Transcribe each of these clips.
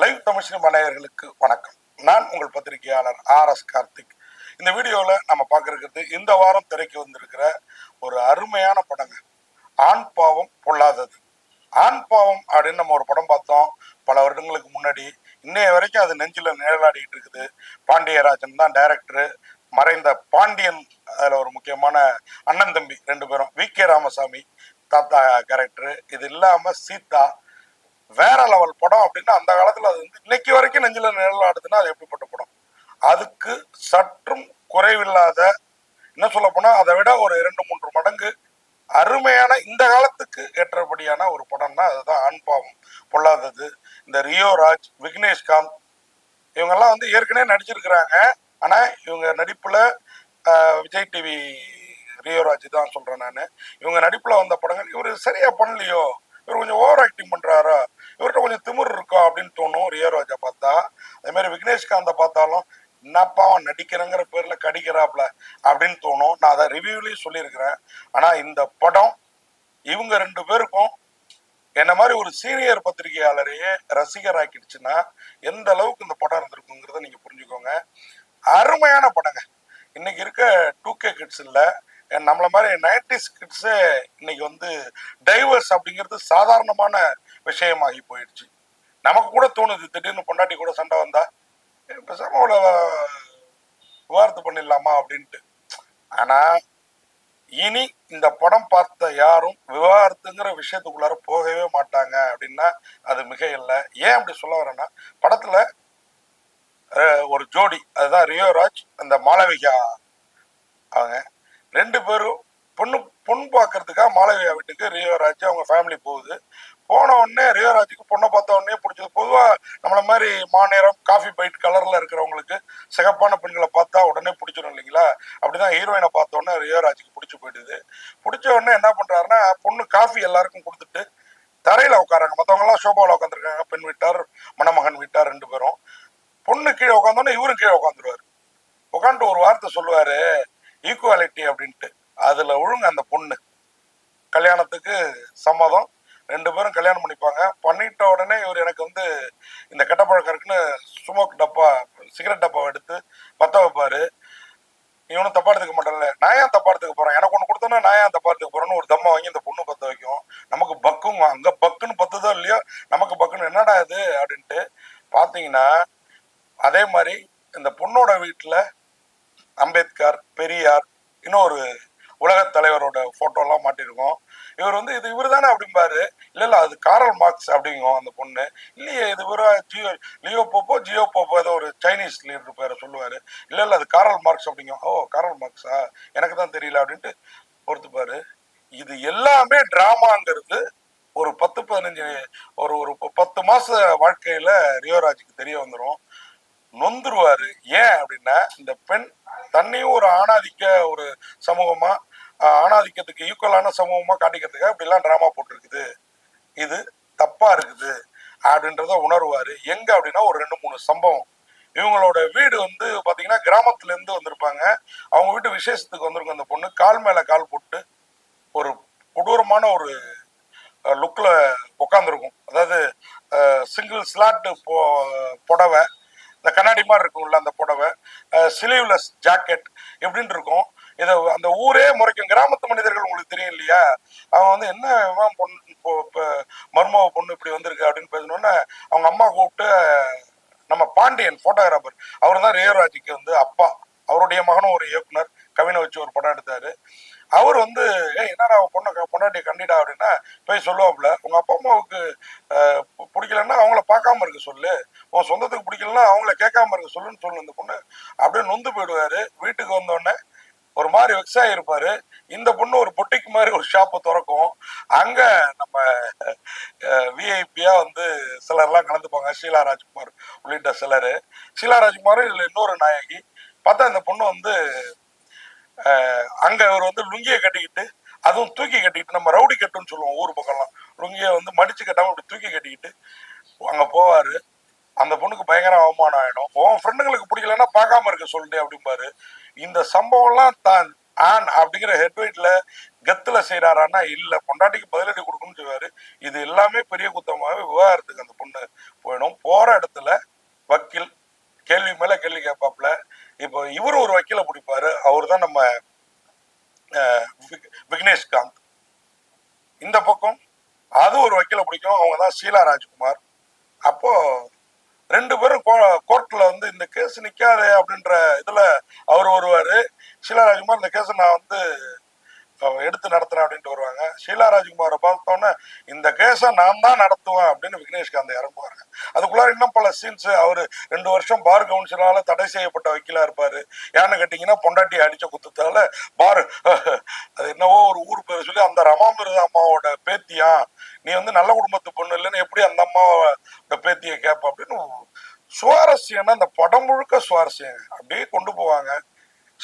Live தமிழ்ச்சி மலையர்களுக்கு வணக்கம். நான் உங்கள் பத்திரிகையாளர் ஆர் எஸ் கார்த்திக். இந்த வீடியோவில் நம்ம பார்க்க இந்த வாரம் திரைக்கு வந்திருக்கிற ஒரு அருமையான படங்க. ஆண் பாவம் பொல்லாதது. ஆண் பாவம் அப்படின்னு நம்ம ஒரு படம் பார்த்தோம். பல வருடங்களுக்கு முன்னாடி. இன்னைய வரைக்கும் அது நெஞ்சில் நிழலாடிட்டு இருக்குது. பாண்டியராஜன் தான் டைரக்டரு மறைந்த பாண்டியன் அதில் ஒரு முக்கியமான அண்ணன் தம்பி ரெண்டு பேரும். வி கே ராமசாமி தாத்தா கேரக்டரு இது இல்லாமல் சீதா வேற லெவல் படம் அப்படின்னா அந்த காலத்துல அது வந்து இன்னைக்கு வரைக்கும் நெஞ்சில நிழலாடுதுன்னா அது எப்படிப்பட்ட படம்? அதுக்கு சற்றும் குறைவில்லாத என்ன சொல்ல போனா அதை விட ஒரு இரண்டு மூன்று மடங்கு அருமையான இந்த காலத்துக்கு ஏற்றபடியான ஒரு படம்னா அதுதான் ஆண்பாவம் பொல்லாதது. இந்த ரியோ ராஜ் விக்னேஷ்காந்த் இவங்கெல்லாம் வந்து ஏற்கனவே நடிச்சிருக்கிறாங்க. ஆனா இவங்க நடிப்புல விஜய் டிவி ரியோராஜ் தான் சொல்றேன் நான். இவங்க நடிப்புல வந்த படங்கள் இவர் சரியா பண்ணலையோ? இவர் கொஞ்சம் ஓவர் ஆக்டிங் பண்றாரா? இவர்கிட்ட கொஞ்சம் திமிர் இருக்கா அப்படின்னு தோணும். ரியோராஜை பார்த்தா. அதே மாதிரி விக்னேஷ்காந்த பார்த்தாலும் என்னப்பா அவன் நடிக்கிறேங்கிற பேர்ல கடிக்கிறாப்ல அப்படின்னு தோணும். நான் அதை ரிவ்யூலையும் சொல்லியிருக்கிறேன். ஆனா இந்த படம் இவங்க ரெண்டு பேருக்கும் என்ன மாதிரி ஒரு சீனியர் பத்திரிகையாளரையே ரசிகர் ஆக்கிடுச்சுன்னா எந்த அளவுக்கு இந்த படம் இருந்திருக்குங்கிறத நீங்க புரிஞ்சுக்கோங்க. அருமையான படங்க. இன்னைக்கு இருக்க டூ கே கிட்ஸ் இல்லை நம்மள மாதிரி நைன்டிஸ் கிட்ஸே இன்னைக்கு வந்து டைவர்ஸ் அப்படிங்கிறது சாதாரணமான விஷயமாகி போயிடுச்சு. நமக்கு கூட தோணுது திடீர்னு பொண்டாட்டி கூட சண்டை வந்தா "ஏய், பேசாம அவளை விவாகரத்து பண்ணிடலாமா? அப்படின்ட்டு. ஆனா இனி இந்த படம் பார்த்த யாரும் விவாகரத்துங்கிற விஷயத்துக்குள்ளார போகவே மாட்டாங்க அப்படின்னா அது மிக இல்லை ஏன் அப்படி சொல்ல வரேன்னா படத்துல ஒரு ஜோடி அதுதான் ரியோராஜ் அந்த மாளவிகா அவங்க. ரெண்டு பேரும் பொண்ணு பொண்ணு பார்க்கறதுக்காக மாளவியா வீட்டுக்கு ரியோராஜ் அவங்க ஃபேமிலி போகுது. போன உடனே ரியோராஜுக்கு பொண்ணை பார்த்த உடனே பிடிச்சது. பொதுவாக நம்மள மாதிரி மாநிறம் காஃபி பைட் கலரில் இருக்கிறவங்களுக்கு சிகப்பான பெண்களை பார்த்தா உடனே பிடிச்சிடும் இல்லைங்களா? அப்படிதான் ஹீரோயினை பார்த்த உடனே ரியோராஜுக்கு பிடிச்சி போயிடுது. பிடிச்ச உடனே என்ன பண்ணுறாருன்னா பொண்ணு காஃபி எல்லாருக்கும் கொடுத்துட்டு தரையில் உட்காராங்க மற்றவங்கலாம் சோபாவில் உட்காந்துருக்காங்க பெண் வீட்டார் மணமகன் வீட்டார் ரெண்டு பேரும். பொண்ணு கீழே உட்காந்தோன்னே இவரும் கீழே உட்காந்துருவாரு உட்காந்துட்டு ஒரு வார்த்தை சொல்லுவாரு. ஈக்குவாலிட்டி அப்படின்ட்டு. அதுல ஒழுங்கு அந்த பொண்ணு. கல்யாணத்துக்கு சம்மதம். ரெண்டு பேரும் கல்யாணம் பண்ணிப்பாங்க. பண்ணிட்ட உடனே இவர் எனக்கு வந்து இந்த கெட்ட பழக்கம் இருக்குன்னு ஸ்மோக் டப்பா சிகரெட் டப்பா எடுத்து பத்த வைப்பாரு. இவனும் தப்பா எடுத்துக்க மாட்டேன்ல. நான் ஏன் தப்பா எடுத்துக்க போறேன்? எனக்கு ஒண்ணு கொடுத்தோன்னா நான் ஏன் தப்பா எடுத்துக்க போறேன்னு ஒரு தம்மா வாங்கி இந்த பொண்ணு பத்த வைக்கும். நமக்கு பக்கும் அங்க பக்குன்னு பத்துதோ இல்லையோ நமக்கு பக்குன்னு என்னடா இது? அப்படின்ட்டு பாத்தீங்கன்னா அதே மாதிரி இந்த பொண்ணோட வீட்டுல அம்பேத்கர் பெரியார் இன்னொரு உலக தலைவரோட போட்டோ எல்லாம் மாட்டிருக்கோம். இவர் வந்து இது இவர் தானே அப்படிம்பாரு. இல்ல இல்ல அது காரல் மார்க்ஸ் அப்படிங்கும் அந்த பொண்ணு. இல்லையே இது இவரா ஜியோ லியோ போப்போ ஜியோ போப்போ ஏதோ ஒரு சைனீஸ் லீடர் பேரை சொல்லுவாரு. இல்ல இல்ல அது காரல் மார்க்ஸ் அப்படிங்கும் ஓ காரல் மார்க்ஸா? எனக்கு தான் தெரியல அப்படின்ட்டு பொறுத்துப்பாரு. இது எல்லாமே டிராமாங்கிறது ஒரு பத்து பதினஞ்சு ஒரு ஒரு பத்து மாச வாழ்க்கையில ரியோராஜுக்கு தெரிய வந்துடும் நொந்துருவாரு. ஏன் அப்படின்னா இந்த பெண் தன்னையும் ஒரு ஆணாதிக்க ஒரு சமூகமா ஆணாதிக்கத்துக்கு ஈக்குவலான சமூகமா காட்டிக்கிறதுக்காக இப்படிலாம் டிராமா போட்டிருக்குது. இது தப்பா இருக்குது அப்படின்றத உணர்வாரு. எங்க அப்படின்னா ஒரு ரெண்டு மூணு சம்பவம். இவங்களோட வீடு வந்து பாத்தீங்கன்னா கிராமத்துல இருந்து வந்திருப்பாங்க. அவங்க வீட்டு விசேஷத்துக்கு வந்திருக்கும் அந்த பொண்ணு. கால் மேல கால் போட்டு ஒரு கொடூரமான ஒரு லுக்ல உட்காந்துருக்கும் அதாவது சிங்கிள் ஸ்லாட் போ புடவை இந்த கண்ணாடி மாதிரி இருக்கும்ல அந்த புடவை. ஸ்லீவ்லெஸ் ஜாக்கெட் எப்படின்னு இருக்கும். இதை அந்த ஊரே முறைக்கும். கிராமத்து மனிதர்கள் உங்களுக்கு தெரியும் இல்லையா? அவன் வந்து என்ன பொண்ணு இப்போ பொ- பொண்ணு இப்படி வந்திருக்கு அப்படின்னு பேசணுன்னு அவங்க அம்மா கூப்பிட்டு நம்ம பாண்டியன் போட்டோகிராஃபர் அவர் தான் ரேவராஜிக்கு வந்து அப்பா. அவருடைய மகனும் ஒரு இயக்குனர். கவினை வச்சு ஒரு படம் எடுத்தாரு. அவர் வந்து ஏ என்னடா அவன் பொண்ணை பொண்டாட்டி கண்டிடா அப்படின்னா போய் சொல்லுவாப்புல உங்க அப்பா அம்மாவுக்கு பிடிக்கலன்னா அவங்கள பார்க்காம இருக்க சொல்லு. உன் சொந்தத்துக்கு பிடிக்கலன்னா அவங்கள கேட்காம இருக்க சொல்லுன்னு சொல்லு இந்த பொண்ணு. அப்படியே நொந்து போயிடுவாரு. வீட்டுக்கு வந்தோடனே ஒரு மாதிரி வெக்ஸ் ஆகிருப்பாரு இந்த பொண்ணு ஒரு பொட்டிக்கு மாதிரி ஒரு ஷாப்பை திறக்கும். அங்க நம்ம விஐபியா வந்து சிலர்லாம் கலந்துப்பாங்க. ஷீலா ராஜ்குமார் உள்ளிட்ட சிலர். ஷீலா ராஜ்குமார் இதுல இன்னொரு நாயகி. பார்த்தா இந்த பொண்ணு வந்து அங்க அவர் வந்து லுங்கியை கட்டிக்கிட்டு அதுவும் தூக்கி கட்டிக்கிட்டு நம்ம ரவுடி கட்டுன்னு சொல்லுவோம் ஊர் பக்கம்லாம். லுங்கியை வந்து மடிச்சு கட்டாம இப்படி தூக்கி கட்டிக்கிட்டு அங்க போவாரு. அந்த பொண்ணுக்கு பயங்கர அவமானம் ஆயிடும். உன் ஃப்ரெண்டுங்களுக்கு பிடிக்கலன்னா பார்க்காம இருக்க சொல்லிட்டு அப்படிம்பாரு. இந்த சம்பவம்லாம் தான் ஆன் அப்படிங்கிற ஹெட்வைட்ல கத்துல செய்யறாரான்னா இல்ல பொண்டாட்டிக்கு பதிலடி கொடுக்கணும்னு சொல்லுவாரு. இது எல்லாமே பெரிய குத்தமாகவே விவகாரத்துக்கு அந்த பொண்ணு போயிடும். போற இடத்துல வக்கீல் கேள்வி மேல கேள்வி கேட்பாப்புல. இப்போ இவர் ஒரு வக்கீலை பிடிப்பாரு. அவர் தான் நம்ம விக்னேஷ் காந்த். இந்த பக்கம் அது ஒரு வக்கீலை பிடிக்கும். அவங்க தான் ஷீலா ராஜ்குமார். அப்போ ரெண்டு பேரும் கோர்ட்ல வந்து இந்த கேஸ் நிக்காதே அப்படின்ற இதுல அவர் வருவாரு. ஷீலா ராஜ்குமார் இந்த கேஸ் நான் வந்து எடுத்து நடத்துறேன் அப்படின்ட்டு வருவாங்க. ஷீலா ராஜ்குமாரை பார்த்தோன்னே இந்த கேஸை நான் தான் நடத்துவேன் அப்படின்னு விக்னேஷ்காந்த் இறங்குவாங்க அதுக்குள்ளார இன்னும் பல சீன்ஸ் அவர் ரெண்டு வருஷம் பார் கவுன்சிலால தடை செய்யப்பட்ட வக்கீலா இருப்பாரு. ஏன்னு கேட்டீங்கன்னா பொண்டாட்டி அடிச்ச குத்தத்தால பார் அது என்னவோ ஒரு ஊர் பேர் சொல்லி அந்த ரமாமிருத அம்மாவோட பேத்தியா? நீ வந்து நல்ல குடும்பத்து பொண்ணு இல்லைன்னு எப்படி அந்த அம்மாவோட பேத்தியை கேட்ப அப்படின்னு சுவாரஸ்யம்னா அந்த படம் முழுக்க சுவாரஸ்யம் அப்படியே கொண்டு போவாங்க.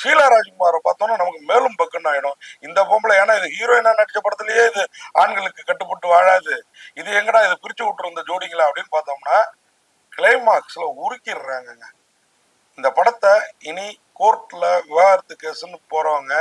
ஷீலா ராஜ்குமாரை பார்த்தோன்னா நமக்கு மேலும் பக்குன்னு ஆயிடும். இந்த பொம்பளை ஏன்னா இது ஹீரோயினா நடிச்ச படத்துலயே இது ஆண்களுக்கு கட்டுப்பட்டு வாழாது. இது எங்கடா இது பிரிச்சு விட்டுருந்த ஜோடிங்களா அப்படின்னு பார்த்தோம்னா கிளைமாக்ஸ்ல உருக்கிடுறாங்கங்க. இந்த படத்தை இனி கோர்ட்ல விவாகரத்து கேஸ்ன்னு போறவங்க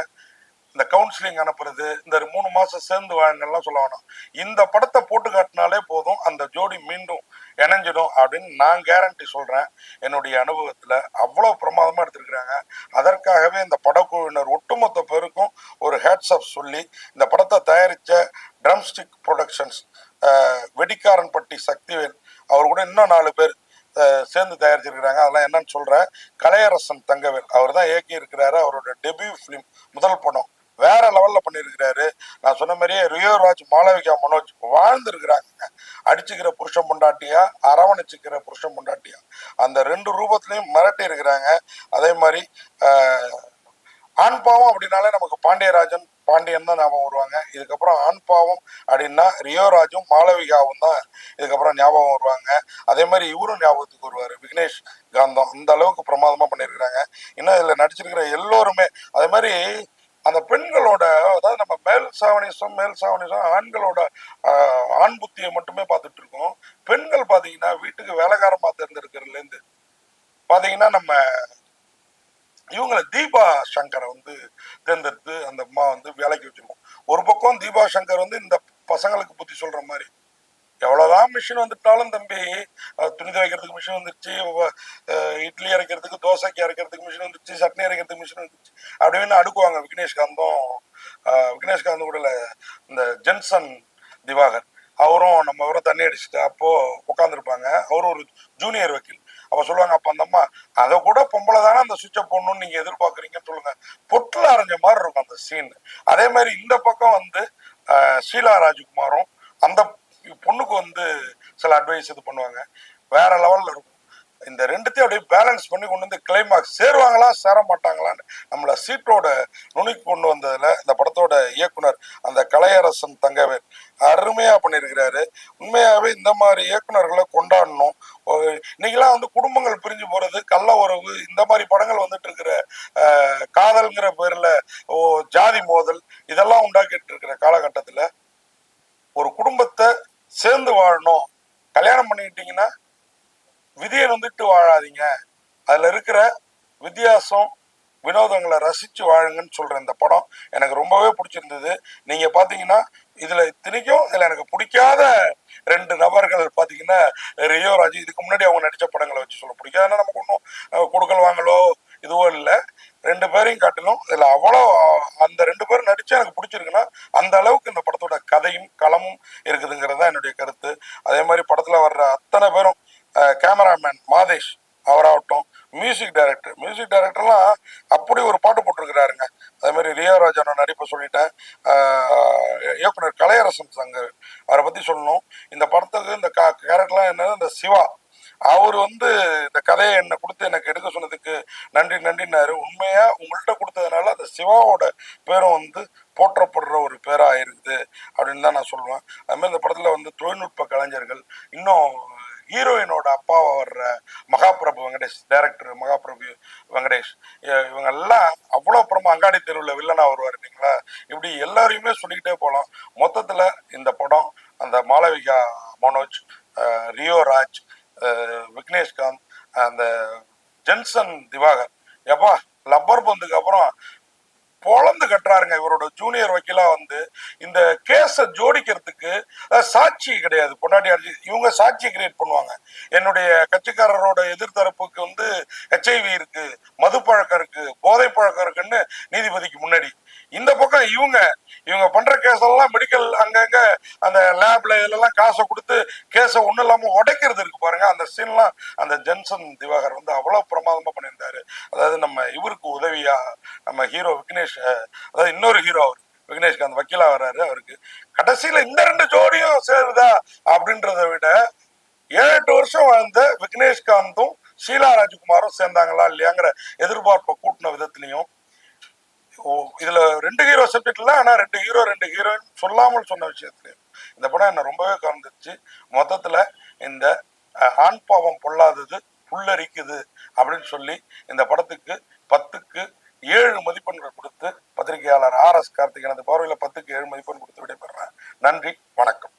இந்த கவுன்சிலிங் அனுப்புறது இந்த ஒரு மூணு மாசம் சேர்ந்து வாழங்கள்லாம் சொல்ல வேணாம். இந்த படத்தை போட்டு காட்டினாலே போதும் அந்த ஜோடி மீண்டும் இணைஞ்சிடும் அப்படின்னு நான் கேரண்டி சொல்றேன். என்னுடைய அனுபவத்துல அவ்வளவு பிரமாதமா எடுத்திருக்கிறாங்க. அதற்காகவே இந்த படக்குழுவினர் ஒட்டுமொத்த பேருக்கும் ஒரு ஹேட்ஸ் அப் சொல்லி இந்த படத்தை தயாரிச்ச ட்ரம்ஸ்டிக் ப்ரொடக்ஷன்ஸ் வெடிக்காரன்பட்டி சக்திவேல் அவர் கூட இன்னும் நாலு பேர் சேர்ந்து தயாரிச்சிருக்கிறாங்க. அதெல்லாம் என்னன்னு சொல்றேன். கலையரசன் தங்கவேல் அவர் தான் இயக்கி இருக்கிறாரு அவரோட டெபியூ ஃபிலிம் முதல் படம். வேற லெவல்ல பண்ணியிருக்கிறாரு. நான் சொன்ன மாதிரியே ரியோராஜ் மாளவிகா மனோஜ் வாழ்ந்துருக்கிறாங்க. அடிச்சுக்கிற புருஷன் பொண்டாட்டியா அரவணைச்சுக்கிற புருஷன் பொண்டாட்டியா. அந்த ரெண்டு ரூபத்திலையும் மிரட்டி இருக்கிறாங்க. அதே மாதிரி ஆண் பாவம் அப்படின்னாலே நமக்கு பாண்டியராஜன் பாண்டியன் தான் ஞாபகம் வருவாங்க. இதுக்கப்புறம் ஆண் பாவம் அப்படின்னா ரியோராஜும் மாளவிகாவும் தான் இதுக்கப்புறம் ஞாபகம் வருவாங்க. அதே மாதிரி இவரும் ஞாபகத்துக்கு வருவார். விக்னேஷ் காந்தம். இந்த அளவுக்கு பிரமாதமாக பண்ணியிருக்கிறாங்க. இன்னும் இதில் நடிச்சிருக்கிற எல்லோருமே அதே மாதிரி அந்த பெண்களோட அதாவது நம்ம மேல் சாவணிசம் மேல் சாவணிசம் ஆண்களோட ஆண் புத்தியை மட்டுமே பார்த்துட்டு இருக்கோம் பெண்கள் பார்த்தீங்கன்னா வீட்டுக்கு வேலைக்காரமா தேர்ந்தெடுக்கிறதுலேருந்து பார்த்தீங்கன்னா நம்ம இவங்களை தீபா சங்கரை வந்து தேர்ந்தெடுத்து அந்த அம்மா வந்து வேலைக்கு வச்சிருக்கோம். ஒரு பக்கம் தீபா சங்கர் வந்து இந்த பசங்களுக்கு புத்தி சொல்ற மாதிரி. எவ்வளவுதான் மிஷின் வந்துட்டாலும் தம்பி துணி துவைக்கிறதுக்கு மிஷின் வந்துருச்சு இட்லி அரைக்கிறதுக்கு தோசைக்கு அரைக்கிறதுக்கு மிஷின் வந்துருச்சு சட்னி அரைக்கிறதுக்கு மிஷின் வந்துருச்சு. அப்படின்னு அடுக்குவாங்க விக்னேஷ்காந்தும் விக்னேஷ் விக்னேஷ்காந்த் கூட இந்த ஜென்சன் திவாகர். அவரும் நம்ம அவரும் தண்ணி அடிச்சுட்டு அப்போ உட்காந்துருப்பாங்க அவரும் ஒரு ஜூனியர் வக்கீல். அப்போ சொல்லுவாங்க அப்ப அந்த அம்மா அதை கூட பொம்பளை தானே அந்த சுவிட்சை போடணும்னு நீங்க எதிர்பார்க்குறீங்கன்னு சொல்லுங்க. பொட்டில் அரைஞ்ச மாதிரி இருக்கும் அந்த சீன் அதே மாதிரி இந்த பக்கம் வந்து ஷீலா ராஜ்குமாரும் அந்த பொண்ணுக்கு வந்து சில அட்வைஸ் இது பண்ணுவாங்க. வேற லெவல்ல இருக்கும். இந்த ரெண்டுத்தையும் அப்படியே பேலன்ஸ் பண்ணி கொண்டு வந்து கிளைமாக்ஸ் சேருவாங்களா சேர மாட்டாங்களான்னு நம்மள சீட்டோட நுனிக்கு கொண்டு வந்ததுல இந்த படத்தோட இயக்குனர் அந்த கலையரசன் தங்கவேல் அருமையா பண்ணியிருக்கிறாரு. உண்மையாவே இந்த மாதிரி இயக்குனர்களை கொண்டாடணும். இன்னைக்கெல்லாம் வந்து குடும்பங்கள் பிரிஞ்சு போறது கள்ள உறவு இந்த மாதிரி படங்கள் வந்துட்டு இருக்கிற காதல்ங்கிற பேர்ல ஓ ஜாதி மோதல் இதெல்லாம் உண்டாக்கிட்டு இருக்கிற காலகட்டத்துல ஒரு குடும்பத்தை சேர்ந்து வாழணும். கல்யாணம் பண்ணிக்கிட்டீங்கன்னா விதியை வந்துட்டு வாழாதீங்க. அதுல இருக்கிற வித்தியாசம் வினோதங்களை ரசிச்சு வாழுங்கன்னு சொல்ற இந்த படம் எனக்கு ரொம்பவே பிடிச்சிருந்தது. நீங்க பாத்தீங்கன்னா இதுல இத்தனைக்கும் இதுல எனக்கு பிடிக்காத ரெண்டு நபர்கள் பாத்தீங்கன்னா ரியோ ராஜு இதுக்கு முன்னாடி அவங்க நடிச்ச படங்களை வச்சு சொல்ல பிடிக்காதுன்னா நமக்கு ஒன்றும் கொடுக்கல் வாங்கலோ இதுவோ இல்லை. ரெண்டு பேரையும் காட்டிலும் இதுல அவ்வளோ அந்த ரெண்டு பேரும் நடிச்சா எனக்கு பிடிச்சிருக்குன்னா அந்த அளவுக்கு இந்த படத்தோட கதையும் களமும் இருக்குதுங்கிறது தான் என்னுடைய கருத்து. அதே மாதிரி படத்துல வர்ற அத்தனை பேரும் கேமராமேன் மாதேஷ் அவராகட்டும் மியூசிக் டைரக்டர் மியூசிக் டைரக்டர்லாம் அப்படி ஒரு பாட்டு போட்டிருக்கிறாருங்க. அதே மாதிரி ரியோ ராஜான நடிப்பை சொல்லிட்டேன். இயக்குனர் கலையரசன் சங்கர் அவரை பத்தி சொல்லணும். இந்த படத்துக்கு இந்த கேரக்டர்லாம் என்னது? இந்த சிவா. அவர் வந்து இந்த கதையை என்னை கொடுத்து எனக்கு எடுக்க சொன்னதுக்கு நன்றி நன்றினாரு உண்மையா உங்கள்கிட்ட கொடுத்ததுனால அந்த சிவாவோட பேரும் வந்து போற்றப்படுற ஒரு பேரா இருக்குது அப்படின்னு தான் நான் சொல்லுவேன். அது மாதிரி இந்த படத்துல வந்து தொழில்நுட்ப கலைஞர்கள் இன்னும் ஹீரோயினோட அப்பாவை வர்ற மகாபிரபு வெங்கடேஷ் டைரக்டர் மகாபிரபு வெங்கடேஷ் இவங்க எல்லாம் அவ்வளோ அப்புறமா அங்காடி தெருவில் வில்லனா வருவார் இல்லைங்களா? இப்படி எல்லாரையுமே சொல்லிக்கிட்டே போகலாம். மொத்தத்தில் இந்த படம் அந்த மாளவிகா மனோஜ் ரியோ ராஜ் விக்னேஷ்காந்த் அந்த ஜென்சன் திவாகர். எப்பா லப்பர் பந்துக்கு அப்புறம் பொழந்து கட்டுறாருங்க. இவரோட ஜூனியர் வக்கீலா வந்து இந்த கேஸை ஜோடிக்கிறதுக்கு சாட்சி கிடையாது. பொண்டாட்டி அடிச்சு இவங்க சாட்சி கிரியேட் பண்ணுவாங்க. என்னுடைய கட்சிக்காரரோட எதிர்த்தரப்புக்கு வந்து ஹெச்ஐவி இருக்கு மது பழக்கம் இருக்கு போதை பழக்கம் இருக்குன்னு நீதிபதிக்கு முன்னாடி இந்த பக்கம் இவங்க இவங்க பண்ற கேஸ் எல்லாம் மெடிக்கல் அங்கங்க அந்த லேப்ல இதெல்லாம் காசை கொடுத்து கேஸை ஒண்ணும் இல்லாம உடைக்கிறது இருக்கு பாருங்க. அந்த சீன்லாம் அந்த ஜென்சன் திவாகர் வந்து அவ்வளவு பிரமாதமா பண்ணியிருந்தாரு. அதாவது நம்ம இவருக்கு உதவியா நம்ம ஹீரோ விக்னேஷ் அதாவது இன்னொரு ஹீரோ அவர் விக்னேஷ்க்கு அந்த வக்கீலா வர்றாரு அவருக்கு கடைசியில இந்த ரெண்டு ஜோடியும் சேருதா அப்படின்றத விட ஏழு எட்டு வருஷம் வாழ்ந்த விக்னேஷ்காந்தும் ஷீலா ராஜ்குமாரும் சேர்ந்தாங்களா இல்லையாங்கிற எதிர்பார்ப்பை கூட்டின விதத்திலையும் இதுல ரெண்டு ஹீரோ சப்ஜெக்ட்ல ஆனா ரெண்டு ஹீரோ ரெண்டு ஹீரோயின் சொல்லாமல் சொன்ன விஷயத்துல. இந்த படம் என்ன ரொம்பவே கலந்துச்சு மொத்தத்துல இந்த ஆண் பாவம் பொல்லாதது புல்லரிக்குது அப்படின்னு சொல்லி இந்த படத்துக்கு பத்துக்கு ஏழு மதிப்பெண்கள் கொடுத்து பத்திரிகையாளர் ஆர் எஸ் கார்த்திக் எனது பார்வையில் பத்துக்கு ஏழு மதிப்பெண் கொடுத்து விடைபெறேன் நன்றி வணக்கம்.